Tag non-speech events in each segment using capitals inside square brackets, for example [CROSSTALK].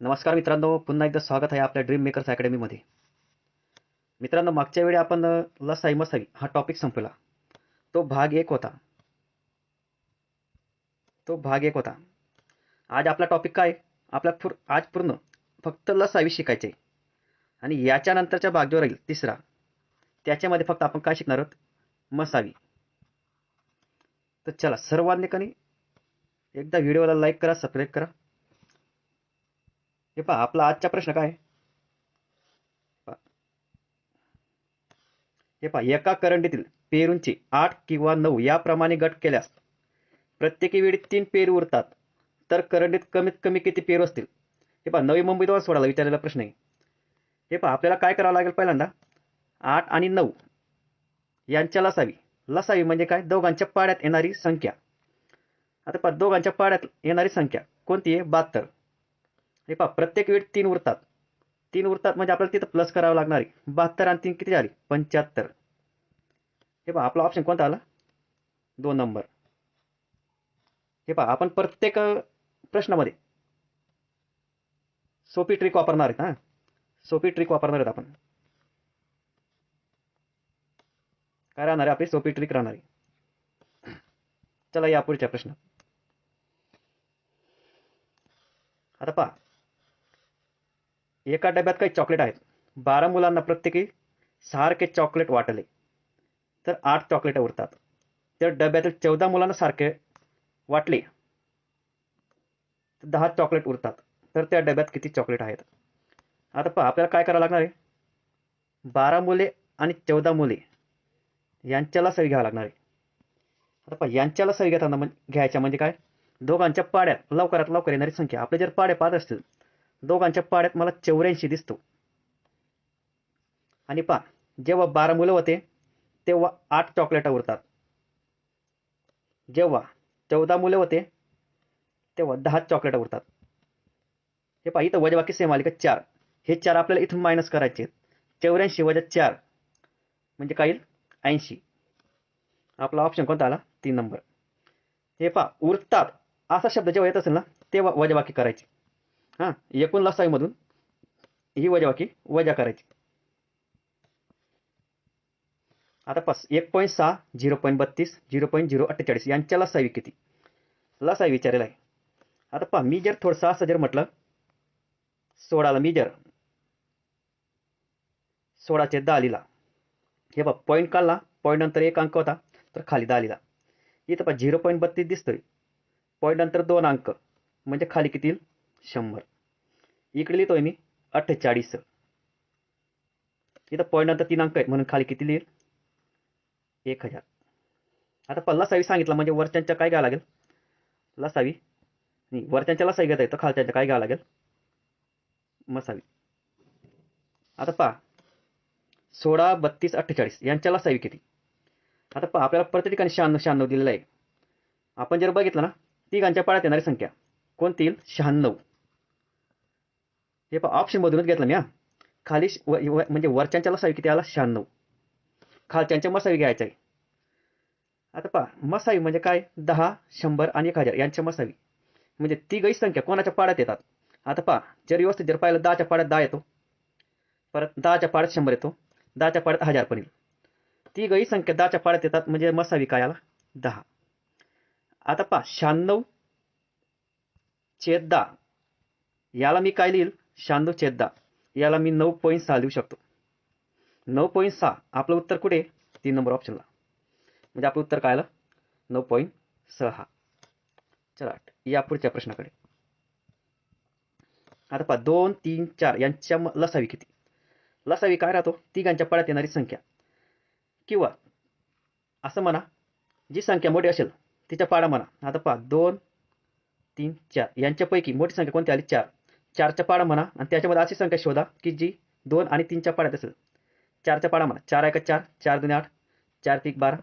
नमस्कार मित्रांनो पुन्हा एकदा स्वागत आहे आपल्या ड्रीम मेकर्स अकॅडमीमध्ये मित्रांनो मागच्या वेळी आपण लस लसाई मसाई हा टॉपिक संपला तो भाग एक होता. तो भाग एक होता. आज आपला टॉपिक काय? आपला पूर आज पूर्ण फक्त लसावी शिकायचे आणि याच्यानंतरचा भाग जो राहील तिसरा. त्याच्यामध्ये फक्त आपण काय शिकणार आहोत? मसावी तर चला सर्वांनी कनी एकदा व्हिडिओला लाईक करा सबस्क्राईब करा. हे पहा आपला आजचा प्रश्न काय? पहा. हे पहा एका करंडीतील पेरूंची आठ किंवा नऊ याप्रमाणे गट केल्यास प्रत्येकी वेळी तीन पेरू उरतात तर करंडीत कमीत कमी किती पेरू असतील? हे पहा नवी मुंबईत सोडायला विचारलेला प्रश्न आहे. हे पहा आपल्याला काय करावं लागेल पहिल्यांदा? आठ आणि नऊ यांच्या लसावी. लसावी म्हणजे काय? दोघांच्या पाड्यात येणारी संख्या. आता पहा दोघांच्या पाड्यात येणारी संख्या कोणती आहे? बहात्तर. हे पहा प्रत्येक वेळ तीन उरतात. तीन उरतात म्हणजे आपल्याला तिथं प्लस करावं लागणार आहे. बहात्तर आणि तीन किती झाली? पंच्याहत्तर. हे पहा आपला ऑप्शन कोणता आला? दोन नंबर हे पहा आपण प्रत्येक प्रश्नामध्ये सोपी ट्रिक वापरणार आहेत हां. सोपी ट्रिक वापरणार आहेत आपण. काय राहणार आहे आपली? सोपी ट्रिक राहणार आहे. चला या पुढच्या प्रश्न आता पहा एका डब्यात काही चॉकलेट आहेत. बारा मुलांना प्रत्येकी सारखे चॉकलेट वाटले. तर आठ चॉकलेट उरतात. त्या डब्यातील चौदा मुलांना सारखे वाटले. तर दहा चॉकलेट उरतात. तर त्या डब्यात किती चॉकलेट आहेत? आता पहा आपल्याला काय करावं लागणार आहे? बारा मुले आणि चौदा मुले यांच्याला सही घ्यावं लागणार आहे. आता पहा यांच्याला सही घेताना म्हणजे घ्यायच्या म्हणजे काय? दोघांच्या पाड्यात लवकरात लवकर येणारी संख्या. आपले जर पाडे पाच असतील दोघांच्या पाड्यात मला चौऱ्याऐंशी दिसतो. आणि पा जेव्हा बारा मुलं होते तेव्हा आठ चॉकलेट उरतात. जेव्हा चौदा मुलं होते तेव्हा दहा चॉकलेट उरतात. हे पहा इथं वजबाकी सेम आली का चार. हे चार आपल्याला इथून मायनस करायचे चौऱ्याऐंशी वजा चार म्हणजे काय येईल? ऐंशी. आपला ऑप्शन कोणता आला? तीन नंबर हे पहा उरतात. असा शब्द जेव्हा येत असेल ना तेव्हा वजबाकी करायची. हां एकूण लसाईमधून ही वजाबाकी वजा करायची. आता पास एक पॉईंट सहा झिरो पॉईंट बत्तीस झिरो पॉईंट झिरो अठ्ठेचाळीस यांच्या लसावी किती? लसावी विचारेला आहे. आता पहा मी जर थोडंसं असं जर म्हटलं सोळाला मी जर सोळाचे दहा लिहिला हे बघ पॉईंट काढला पॉईंट नंतर एक अंक होता तर खाली दहा लिहिला इथं पहा झिरो पॉईंट बत्तीस दिसतोय. पॉईंट नंतर दोन अंक म्हणजे खाली किती येईल? शंभर. इकडे लिहितोय मी अठ्ठेचाळीस. इथं पॉईंट नंतर तीन अंक आहेत म्हणून खाली किती लिहिल? एक हजार. आता पल्ला सावी सांगितलं म्हणजे वरच्यांच्या काय घ्यावं लागेल? लसावी. नाही वरच्यांच्या लसावी घेता येतं खालच्यांच्या काय घ्यावं लागेल? मसावी. आता पहा. सोळा बत्तीस अठ्ठेचाळीस यांच्या लसावी किती? आता पहा आपल्याला प्रत्येक ठिकाणी शहाण्णव शहाण्णव दिलेलं आहे. आपण जर बघितलं ना तिघांच्या पाड्यात येणारी संख्या. कोणती येईल? शहाण्णव. हे पहा ऑप्शनमधूनच घेतलं मी हा. खाली श- व- म्हणजे वरच्यांच्या लसावी किती आला? शहाण्णव. खालच्यांच्या मसावी घ्यायचं आहे. आता पहा मसावी म्हणजे काय? दहा शंभर आणि एक हजार यांच्या मसावी. म्हणजे तिघही संख्या कोणाच्या पाड्यात येतात? आता पहा जर व्यवस्थित जर पाहिलं दहाच्या पाड्यात दहा येतो. परत दहाच्या पाड्यात शंभर येतो. दहाच्या पाड्यात हजार पण येईल तिघही संख्या दहाच्या पाड्यात येतात म्हणजे मसावी काय आला? दहा. आता पहा शहाण्णव छेद दहा. याला मी काय लिहिल? शहाण्णव छेद दहा याला मी नऊ पॉईंट सहा लिहू शकतो. नऊ पॉईंट सहा. आपलं उत्तर कुठे? आहे? तीन नंबर ऑप्शनला म्हणजे आपलं उत्तर काय आलं? नऊ पॉईंट सहा. चला या पुढच्या प्रश्नाकडे. आता पहा दोन तीन चार यांच्या लसावी किती? लसावी काय राहतो? तिघांच्या पळ्यात येणारी संख्या. किंवा असं म्हणा जी संख्या मोठी असेल तिच्या पाडा म्हणा. आता पहा दोन तीन चार यांच्यापैकी मोठी संख्या कोणती आली? चार. चारच्या पाडा म्हणा आणि त्याच्यामध्ये अशी संख्या शोधा की जी दोन आणि तीनच्या पाड्यात असेल. चारच्या पाडा म्हणा चार एका चार चार दोन आठ चार तीन बारा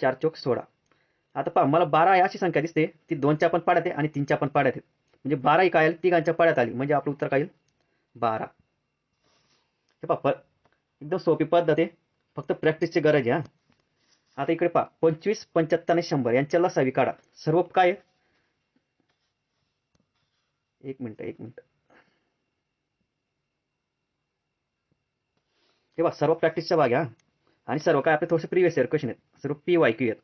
चार चौक सोळा. आता पहा मला बारा आहे अशी संख्या दिसते ती दोनच्या पण पाड्यात आहे आणि तीनच्या पण पाड्यात आहेत. म्हणजे बारा ही काय आली तिघांच्या पाड्यात आली. म्हणजे आपलं उत्तर काय येईल? बारा. हे पहा प- एकदम सोपी पद्धत आहे. फक्त प्रॅक्टिसची गरज आहे हा. आता इकडे पहा पंचवीस पंच्याहत्तर आणि शंभर यांच्या लसावी काढा. सर्व काय एक मिनटं एक मिनटं. हे बघ सर्व प्रॅक्टिसचा भाग आहे आणि सर्व काय आपले थोडेसे प्रिव्हियस इयर क्वेश्चन आहेत. सर्व पी वाय क्यू आहेत.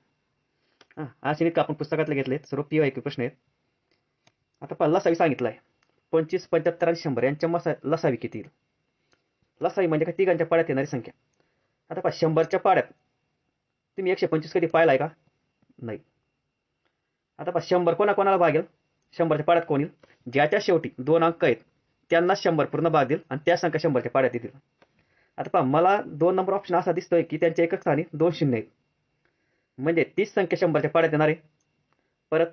हां आज का आपण पुस्तकातले घेतले आहेत सर्व पी वाय क्यू प्रश्न आहेत. आता पहा लसावी सांगितलं आहे पंचवीस पंच्याहत्तर आणि शंभर यांच्या मसा लसावी किती येईल? लसावी म्हणजे काय? तिघांच्या पाड्यात येणारी संख्या. आता पहा शंभरच्या पाड्यात तुम्ही एकशे पंचवीस कधी पाहिला आहे का? नाही. आता पहा शंभर कोणा कोणाला भागेल शंभरच्या पाड्यात कोण येईल? ज्याच्या शेवटी दोन अंक आहेत त्यांना शंभर पूर्ण भाग देईल आणि त्या संख्या शंभरच्या पाड्यात येतील. आता पहा मला दोन नंबर ऑप्शन असा दिसतोय की त्यांच्या एकक स्थानी दोन शून्य आहेत. म्हणजे तीस संख्या शंभरच्या पाड्यात येणार आहे. परत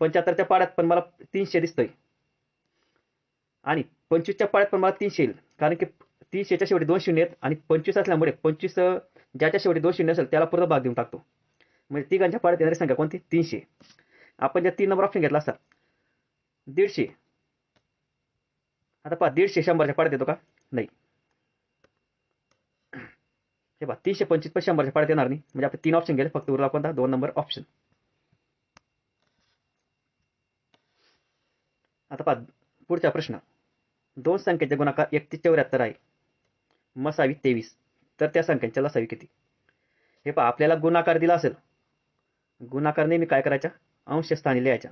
पंच्याहत्तरच्या पाड्यात पण मला तीनशे दिसतोय. आणि पंचवीसच्या पाड्यात पण मला तीनशे येईल. कारण की तीनशेच्या शेवटी दोन शून्य आहेत आणि पंचवीस असल्यामुळे पंचवीस ज्याच्या शेवटी दोन शून्य असेल त्याला पूर्ण भाग देऊन टाकतो. म्हणजे तिघांच्या पाड्यात येणारी संख्या कोणती? तीनशे. आपण ज्या तीन नंबर ऑप्शन घेतला असता दीडशे. आता पहा दीडशे शंभरच्या पाड्यात येतो का? नाही. हे बघा तीनशे पंचवीस पण शंभरच्या पाड्यात येणार नाही. म्हणजे आपण तीन ऑप्शन गेले फक्त उरला कोणता? दोन नंबर ऑप्शन आता पहा पुढचा प्रश्न. दोन संख्येचे गुणाकार एकतीस चौऱ्याहत्तर आहे. मसावी तेवीस. तर त्या संख्यांच्या लसावी किती? हे पहा आपल्याला गुणाकार दिला असेल. गुणाकार नेहमी काय करायचा? अंशस्थानी लिहायचा.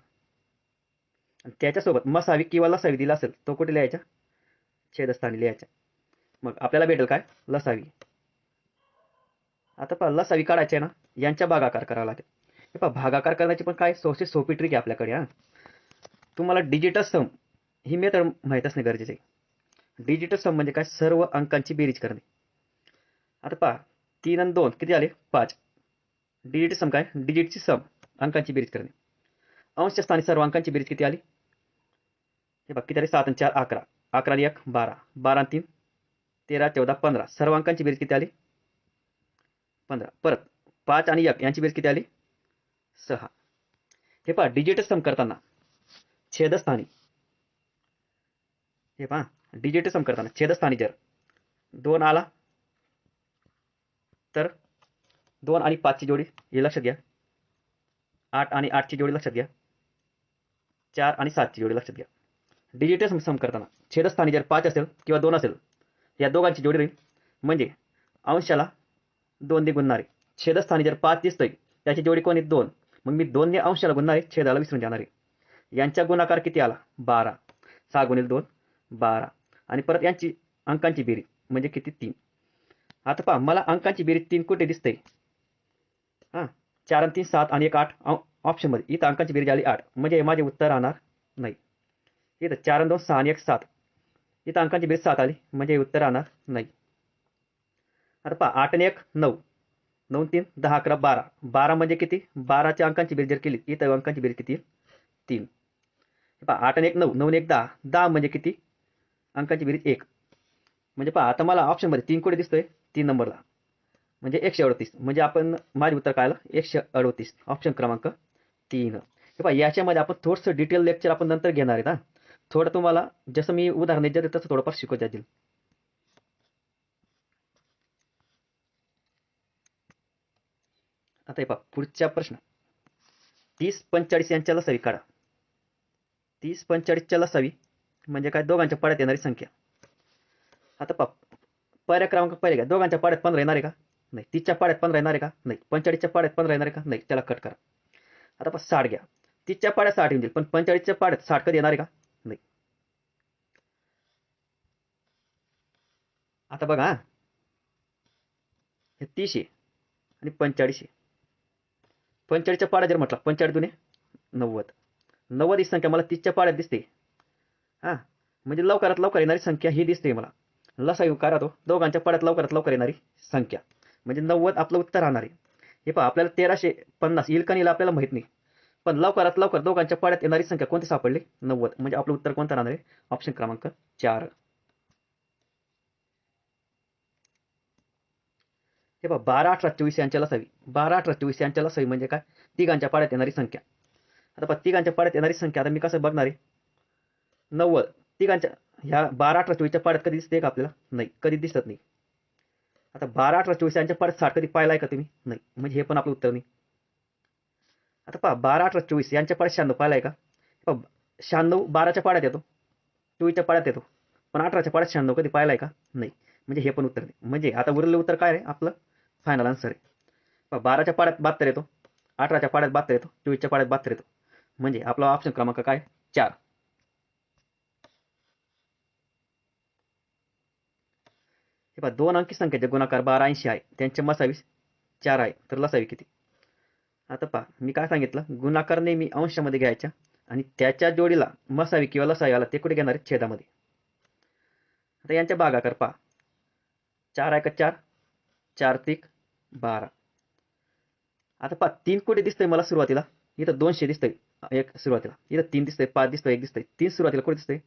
आणि त्याच्यासोबत मसावी किंवा लसावी दिला असेल तो कुठे लिहायचा? छेदस्थानी लिहायचा. मग आपल्याला भेटेल काय? लसावी. आता पहा लसावी काढायची आहे ना यांच्या भागाकार करावा लागेल. हे पहा भागाकार करण्याची पण काय सोशी सोपी ट्रिक आहे आपल्याकडे हां. तुम्हाला डिजिटल सम ही मेथड माहीत असणे गरजेचे आहे. डिजिटल सम म्हणजे काय? सर्व अंकांची बेरीज करणे. आता पहा तीन आणि दोन किती आले? पाच. डिजिट सम काय? डिजिटची सम अंकांची बेरीज करणे. अंशस्थानी सर्व अंकांची बेरीज किती आली? हे बघ किती आली? सात आणि चार अकरा. अकरा आणि एक बारा. बारा तीन तेरा चौदा पंधरा. सर्व अंकांची बेरीज किती आली? पंधरा. परत पाच आणि एक यांची बेरीज किती आली? सहा. हे पहा डिजिटल सम करताना. छेदस्थानी. हे पहा डिजिटल सम करताना. छेदस्थानी जर. दोन आला. तर दोन आणि पाचची जोडी हे लक्षात घ्या. आठ आणि आठची जोडी लक्षात घ्या. चार आणि सातची जोडी लक्षात घ्या. डिजिटल सम सम करताना. छेदस्थानी जर पाच असेल किंवा दोन असेल या दोघांची जोडी राहील. म्हणजे अंशाला दोन ने गुणणारे. छेदस्थानी जर पाच दिसतोय त्याची जोडी कोणी दोन. मग मी दोनने अंशाला गुणणारे छेदाला विसरून जाणार. आहे यांचा गुणाकार किती आला? बारा. सहा गुणिले दोन बारा. आणि परत यांची अंकांची बेरीज म्हणजे किती? तीन. आता पहा मला अंकांची बेरीज तीन कुठे दिसते हां चार आणि तीन सात आणि एक आठ. ऑप्शनमध्ये इथं अंकांची बेरीज आली आठ. म्हणजे हे माझे उत्तर राहणार नाही. इथं चार आणि दोन सहा आणि एक सात. इथं अंकांची बेरीज सात आली. म्हणजे हे उत्तर राहणार नाही. आता पहा आठ आणि एक नऊ. नऊ तीन दहा अकरा बारा. बारा म्हणजे किती? बाराच्या अंकांची बेरीज जर केली इथं अंकांची बेरीज किती? तीन. पहा आठ आणि एक नऊ. नऊ एक दहा. दहा म्हणजे किती? अंकांची बेरीज एक. म्हणजे पहा आता मला ऑप्शनमध्ये तीन कोडे दिसतोय तीन नंबरला. म्हणजे एकशे अडतीस. म्हणजे आपण माझे उत्तर काय आलं? एकशे अडतीस. ऑप्शन क्रमांक तीन. हे पहा याच्यामध्ये आपण थोडंसं डिटेल लेक्चर आपण नंतर घेणार आहेत ना थोडं तुम्हाला जसं मी उदाहरण देत तसं थोडंफार शिकवत जाईल. आता हे पहा पुढचा प्रश्न. तीस पंचेचाळीस यांच्या लसावी काढा. तीस पंचेचाळीसच्या लसावी म्हणजे काय? दोघांच्या पाड्यात येणारी संख्या. आता पहा पहिल्या क्रमांक पहिले घ्या. दोघांच्या पाड्यात पंधरा येणार आहे का? नाही. तीसच्या पाड्यात पंधरा येणार आहे का? नाही. पंचेचाळीसच्या पाड्यात पंधरा येणार आहे का? नाही. त्याला कट करा. आता पहा साठ घ्या. तीसच्या पाड्यात साठ येऊन जाईल पण पंचेचाळीसच्या पाड्यात साठ कधी येणार आहे का? नाही. आता बघा हे. तीस आहे आणि पंचेचाळीस आहे. पंचेचाळीसच्या पाड्या जर म्हटलं पंचेचाळीस दुने नव्वद. नव्वद ही संख्या मला तीसच्या पाड्यात दिसते. हां म्हणजे लवकरात लवकर येणारी संख्या ही दिसते मला. लसावी करा तो. दोघांच्या पाड्यात लवकरात लवकर येणारी संख्या. म्हणजे नव्वद आपलं उत्तर राहणार आहे. हे पहा आपल्याला तेराशे पन्नास येईल का आपल्याला माहीत नाही. पण लवकरात लवकर दोघांच्या पाड्यात येणारी संख्या कोणती सापडली? नव्वद. म्हणजे आपलं उत्तर कोणतं राहणार आहे? ऑप्शन क्रमांक चार. हे पहा बारा अठरा चोवीस यांच्याला सवी बारा अठरा चोवीस यांच्याला सवी म्हणजे काय? तिघांच्या पाड्यात येणारी संख्या. आता पहा तिघांच्या पाड्यात येणारी संख्या आता मी कसं बघणार आहे? नव्वद. तिघांच्या ह्या बारा अठरा चोवीसच्या पाड्यात कधी दिसते का आपल्याला? नाही. कधी दिसत नाही. आता बारा अठरा चोवीस यांच्या पाड्यात साठ कधी पाहिला आहे का तुम्ही? नाही. म्हणजे हे पण आपलं उत्तर नाही. आता पहा बारा अठरा चोवीस यांच्या पाड्यात शहाण्णव पाहिला आहे का? पहा शहाण्णव बाराच्या पाड्यात येतो. चोवीसच्या पाड्यात येतो. पण अठराच्या पाड्यात शहाण्णव कधी पाहिला आहे का? नाही. म्हणजे हे पण उत्तर नाही. म्हणजे आता उरलेलं उत्तर काय आहे आपलं? फायनल आन्सर आहे. पहा, बाराच्या पाड्यात बहात्तर येतो. अठराच्या पाड्यात बहात्तर येतो. चोवीसच्या पाड्यात बहात्तर येतो. म्हणजे आपला ऑप्शन क्रमांक काय? चार. हे पहा दोन अंकी संख्येचे गुणाकार बारा ऐंशी आहे. त्यांचे मसावी चार आहे. तर लसावी किती? आता पहा मी काय सांगितलं? गुणाकार नेहमी अंशामध्ये घ्यायच्या आणि त्याच्या जोडीला मसावी किंवा लसावी आला ते कुठे घेणार आहे? छेदामध्ये. आता यांच्या भागाकार पहा. चार आहे का चार? चार तिक बारा. आता पहा तीन कुठे दिसतंय मला सुरुवातीला. इथं दोनशे दिसतंय एक सुरुवातीला. इथं तीन दिसतंय पाच दिसतंय एक दिसतंय. तीन सुरुवातीला कुठे दिसतंय?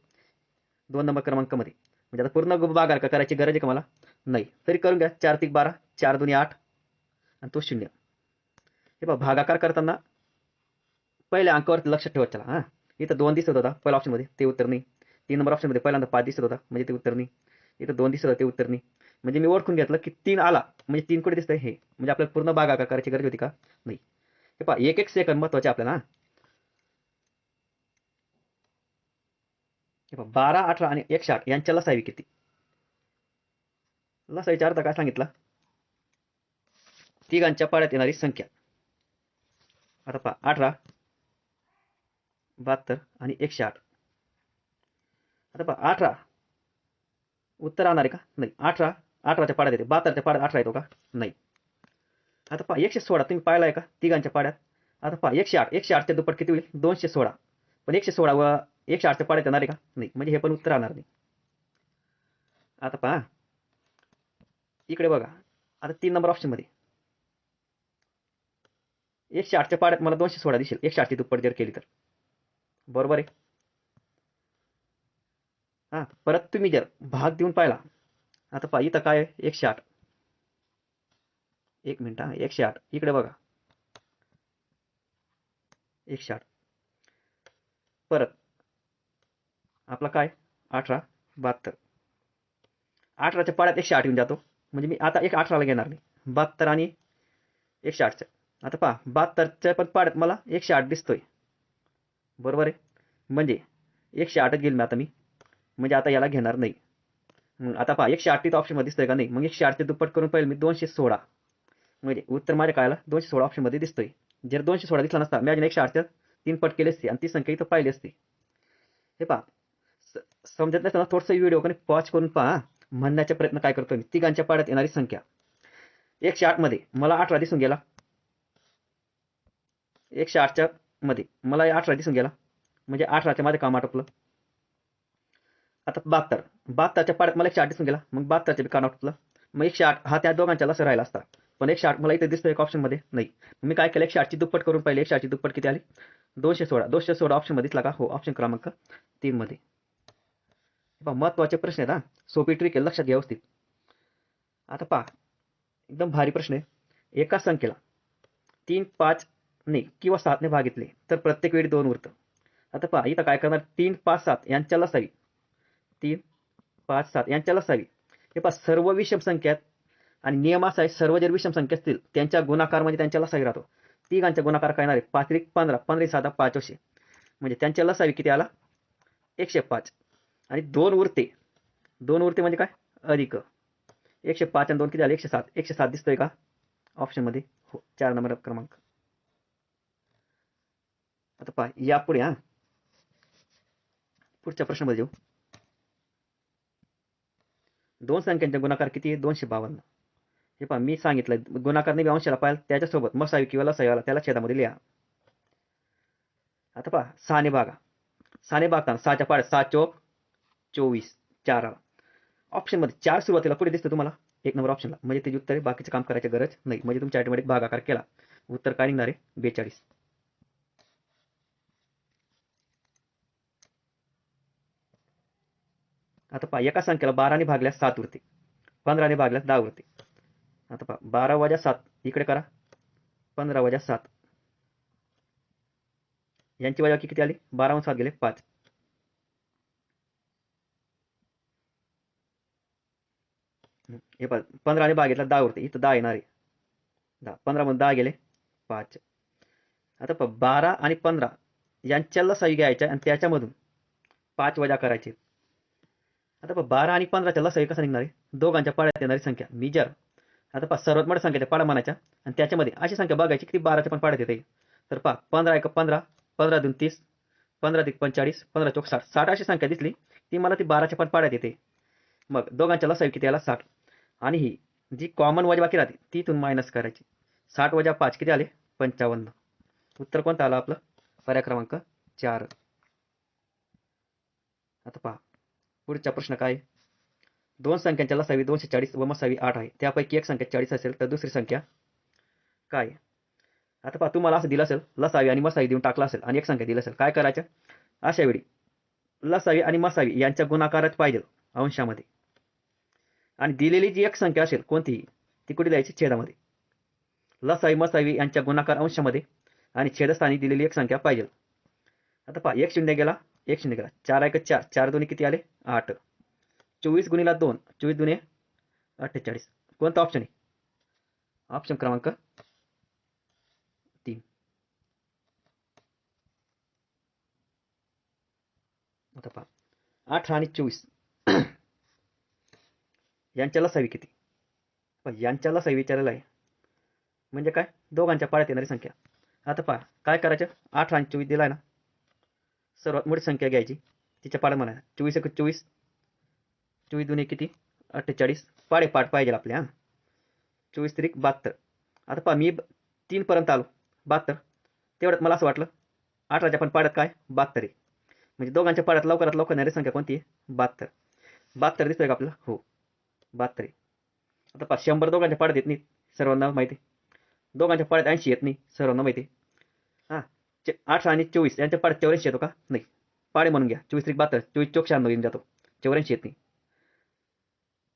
दोन नंबर क्रमांकामध्ये. म्हणजे आता पूर्ण भागाकार का करायची गरज आहे का मला? नाही. तरी करून घ्या चार तीन बारा चार दोन्ही आठ आणि तो शून्य. हे पहा भागाकार करताना पहिल्या अंकावरती लक्ष ठेवत चला हां. इथं दोन दिसत होता पहिल्या ऑप्शनमध्ये ते उत्तर नाही. तीन नंबर ऑप्शनमध्ये पहिल्यांदा पाच दिसत होता म्हणजे ते उत्तर नाही. इथं दोन दिसत होते उत्तर म्हणजे मी ओळखून घेतलं की तीन आला. म्हणजे तीन कुठे दिसतंय हे. म्हणजे आपल्याला पूर्ण भागाकार करायची गरज होती का? नाही. हे पहा एक एक सेकंद महत्त्वाचे आपल्याला बारा अठरा आणि एकशे आठ यांच्या लसावी किती? लसावीचा अर्थ काय सांगितला? तिघांच्या पाड्यात येणारी संख्या. आता पहा अठरा बहात्तर आणि एकशे आठ आता पहा अठरा उत्तर आणणार आहे का? नाही. अठरा. अठराच्या पाड्यात येते. बहात्तरच्या पाड्यात अठरा येतो का? नाही. आता पहा एकशे सोळा. तुम्ही पाहिला आहे का? तिघांच्या पाड्यात. आता पहा एकशे आठ. एकशे आठच्या दुप्पट किती होईल? दोनशे सोळा. पण एकशे सोळा व एकशे आठच्या पाड्यात येणार आहे का? नाही. म्हणजे हे पण उत्तर आणणार नाही. आता पहा. इकडे बघा. आता तीन नंबर ऑप्शनमध्ये एकशे आठच्या पाड्यात मला दोनशे सोळा दिसेल. एकशे आठची दुप्पट जर केली तर. बरोबर आहे? हां परत तुम्ही जर भाग देऊन पाहिला. आता पहा इथं काय आहे? एकशे आठ. एक मिनिट हा एकशे आठ. इकडे बघा. एकशे आठ. परत. आपला काय? अठरा बहात्तर. अठराच्या पाड्यात एकशे आठ येऊन जातो. म्हणजे मी आता एक अठराला घेणार नाही बहात्तर आणि एकशे आठचं. आता पहा बहात्तरच्या पण पाड्यात मला एकशे आठ दिसतोय. बरोबर आहे? म्हणजे एकशे आठच गेल मी आता मी. म्हणजे आता याला घेणार नाही. मग आता पहा एकशे आठ तर ऑप्शनमध्ये दिसतोय का नाही? मग एकशे आठचे दुप्पट करून पाहिजे मी दोनशे सोळा. म्हणजे उत्तर माझ्या कायला दोनशे सोळा ऑप्शनमध्ये दिसतोय. जर दोनशे सोळा दिसला नसता मी अजून एकशे आठच्या तीन पट केले असते आणि ती संख्या इथं पाहिली असते. हे पहा स- समजत नसताना थोडंसं व्हिडिओ करून पॉज करून पहा म्हणण्याचा प्रयत्न काय करतोय मी? तिघांच्या पाड्यात येणारी संख्या. एकशे आठमध्ये मला अठरा दिसून गेला. एकशे आठच्या मध्ये मला अठरा दिसून गेला. म्हणजे अठराच्या मध्ये काम आटोपलं. आता बहात्तर. बहात्तरच्या पाड्यात मला एकशे आठ दिसून गेला. मग बहात्तरच्या बी कान आटोपलं मग एकशे आठ हा त्या दोघांच्या लस राहिला असता. पण एकशे आठ मला इथे दिसतो एक ऑप्शनमध्ये नाही. मी काय केलं? एकशे आठची दुप्पट करून पाहिले. एकशे आठची दुप्पट किती आली? दोनशे सोळा. दोनशे सोळा ऑप्शनमध्ये दिसला का? हो ऑप्शन क्रमांक तीनमध्ये पहा महत्त्वाचे प्रश्न आहेत हा. सोपी ट्रिक आहे लक्षात घ्या व्यवस्थित. आता पहा. एकदम भारी प्रश्न आहे. एका संख्येला तीन पाच ने किंवा सातने भागितले तर प्रत्येक वेळी दोन उरतं. आता पहा इथं काय करणार? तीन पाच सात यांच्या लसावी तीन पाच सात यांच्या लसावी हे पहा सर्व विषम संख्यात आणि नियम असा आहे सर्व जर विषम संख्या असतील त्यांच्या गुणाकार म्हणजे त्यांच्या लसावी राहतो. तिघांच्या गुणाकार काय येणार आहे पाच एक पंधरा पंधरा साधा पाचशे. म्हणजे त्यांच्या लसावी किती आला? एकशे पाच. आणि दोन उरते दोन उरते म्हणजे काय? अधिक. एकशे पाच आणि दोन किती आले? एकशे सात. एकशे सात दिसतोय का? ऑप्शनमध्ये. हो चार नंबर क्रमांक. आता पहा यापुढे हा. पुढच्या प्रश्नामध्ये जाऊ दोन संख्यांचे गुणाकार किती आहे? दोनशे बावन्न. हे पहा मी सांगितलं गुणाकार नाही अंशाला पाहिजे त्याच्यासोबत मसावी किंवा लसावी त्याला छेदामध्ये लिहा. आता पहा सहाने भागा सहाने भागताना सहाच्या पाड्या सहा चौक चोवीस चार ऑप्शनमध्ये चार सुरुवातीला पुढे दिसतं तुम्हाला? एक नंबर ऑप्शनला म्हणजे त्याची उत्तर बाकीचं काम करायची गरज नाही. म्हणजे तुमच्या ऑटोमॅटिक भागाकार केला. उत्तर काय निघणार आहे? बेचाळीस. आता पहा एका संख्येला बाराने भागल्यास सात उरते पंधराने भागल्यास दहा उरते आता पहा बारा वजा सात इकडे करा. पंधरा वजा सात. यांची वजा किती आली? बारा सात गेले पाच. हे पहा पंधराने भागितला दहा उरते इथं दहा येणार आहे. दहा पंधरा दहा गेले पाच. आता पहा बारा आणि पंधरा यांच्याला सही घ्यायच्या आणि त्याच्यामधून पाच वजा करायचे आता पहा बारा आणि पंधराच्या लसाई कसा निघणार? आहे दोघांच्या पाड्यात येणारी संख्या मी जर आता पहा सर्वात मोठ्या संख्येच्या पाडा म्हणायच्या. आणि त्याच्यामध्ये अशी संख्या बघायची की ती बाराच्या पण पाड्यात येते. तर पहा पंधरा एक पंधरा पंधरा दोन तीस पंधरा दिक पंचेचाळीस पंधरा चौक साठ. साठ अशी संख्या दिसली ती मला ती बाराच्या पण पाड्यात येते. मग दोघांच्या लसाई किती आला? साठ. आणि ही जी कॉमन वजा बाकी राहते ती इथून मायनस करायची. साठ वजा पाच किती आले? पंचावन्न. उत्तर कोणतं आलं आपलं? पर्याय क्रमांक चार. आता पहा पुढचा प्रश्न काय? दोन संख्यांच्या लसावी दोनशे चाळीस व मसावी आठ आहे. त्यापैकी एक संख्या चाळीस असेल तर दुसरी संख्या काय? आता पहा तुम्हाला असं दिलं असेल लसावी आणि मसावी देऊन टाकला असेल आणि एक संख्या दिली असेल. काय करायचं? अशा वेळी लसावी आणि मसावी यांच्या गुणाकारात पाहिजे अंशामध्ये. आणि दिलेली जी एक संख्या असेल कोणतीही ती कुठे द्यायची? छेदामध्ये. लसावी मसावी यांच्या गुणाकार अंशामध्ये आणि छेदस्थानी दिलेली एक संख्या पाहिजे. आता पहा एक शून्य गेला एक शून्य करा. चार एक चार. चार दोन्ही किती आले? आठ. चोवीस गुणीला दोन. चोवीस दुने अठ्ठेचाळीस. कोणता ऑप्शन आहे? ऑप्शन क्रमांक तीन. आता पहा. अठरा आणि चोवीस. [CLEARS THROAT] यांच्या लसावी किती? पण यांच्या लसावी विचारलेला आहे. म्हणजे काय? दोघांच्या पाळ्यात येणारी संख्या. आता पहा काय करायचं? अठरा आणि चोवीस दिलाय ना. सर्वात मोठी संख्या घ्यायची. तिच्या पाड्या म्हणा चोवीस एक चोवीस चोवीस दुने किती? अठ्ठेचाळीस. पाडे पाठ पाहिजे आपल्या हां. चोवीस तरी बहात्तर. आता पहा मी तीनपर्यंत आलो. बहात्तर. तेवढ्यात मला असं वाटलं अठराच्या पण पाड्यात काय? बहात्तर आहे. म्हणजे दोघांच्या पाड्यात लवकरात लवकर येणारी संख्या कोणती आहे? बहात्तर. बहात्तर दिसतोय का आपल्याला? हो. बहात्तर आहे. आता पहा शंभर दोघांच्या पाड्यात येत नाही सर्वांना माहिती आहे. दोघांच्या पाड्यात ऐंशी येत नाही. सर्वांना माहिती आहे. हां. चे- अठरा आणि चोवीस यांच्या पाड चौऱ्याऐंशी येतो का? नाही. पाडे म्हणून घ्या. चोवीस त्रिक बहात्तर चोवीस चौक शहाण्णव येऊन जातो. चौऱ्याऐंशी येत नाही.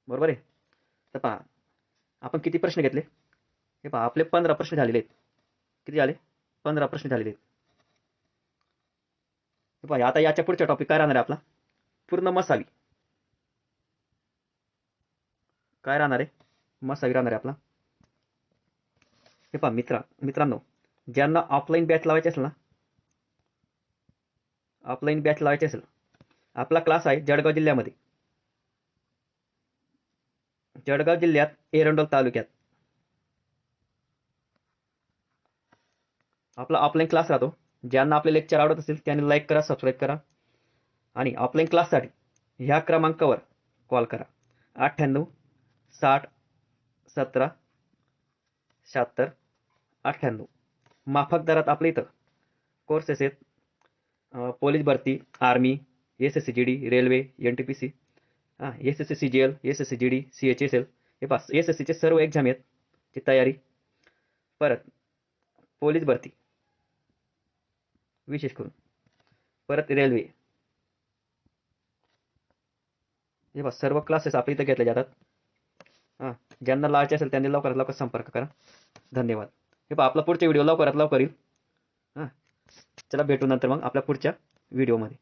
बरोबर आहे? तर पहा आपण किती प्रश्न घेतले? हे पहा आपले पंधरा प्रश्न झालेले आहेत. किती झाले? पंधरा प्रश्न झालेले आहेत. हे पहा आता याच्या पुढचा टॉपिक काय राहणार आहे आपला? पूर्ण मसावी. काय राहणार आहे? मसावी राहणार आहे आपला. हे पहा मित्रा मित्रांनो ज्यांना ऑफलाईन बॅच लावायची असेल ना? ऑफलाईन बॅच लावायची असेल. आपला क्लास आहे जळगाव जिल्ह्यामध्ये. जळगाव जिल्ह्यात एरंडोल तालुक्यात. आपला ऑफलाईन क्लास राहतो. ज्यांना आपले लेक्चर आवडत असेल त्यांनी लाईक करा सबस्क्राईब करा. आणि ऑफलाईन क्लाससाठी ह्या क्रमांकावर कॉल करा. अठ्ठ्याण्णव साठ सतरा शहात्तर अठ्ठ्याण्णव. माफक दरात आपल्या इथं. कोर्सेस आहेत. पोलीस भरती army S S C G D railway N T P C हां S S C C G L S S C G D C H S L हे पास एस एस सीचे सर्व exam आहेत. ची तयारी. परत police भरती. विशेष करून. परत रेल्वे हे बस सर्व क्लासेस आपल्या इथं घेतले जातात. हां ज्यांना लावायचे असेल त्यांनी लवकरात लवकर संपर्क करा. धन्यवाद. हे पहा आपला पुढच्या व्हिडिओ लवकरात लवकर येईल. हां. चला भेटू नंतर मग आपल्या पुढच्या व्हिडिओमध्ये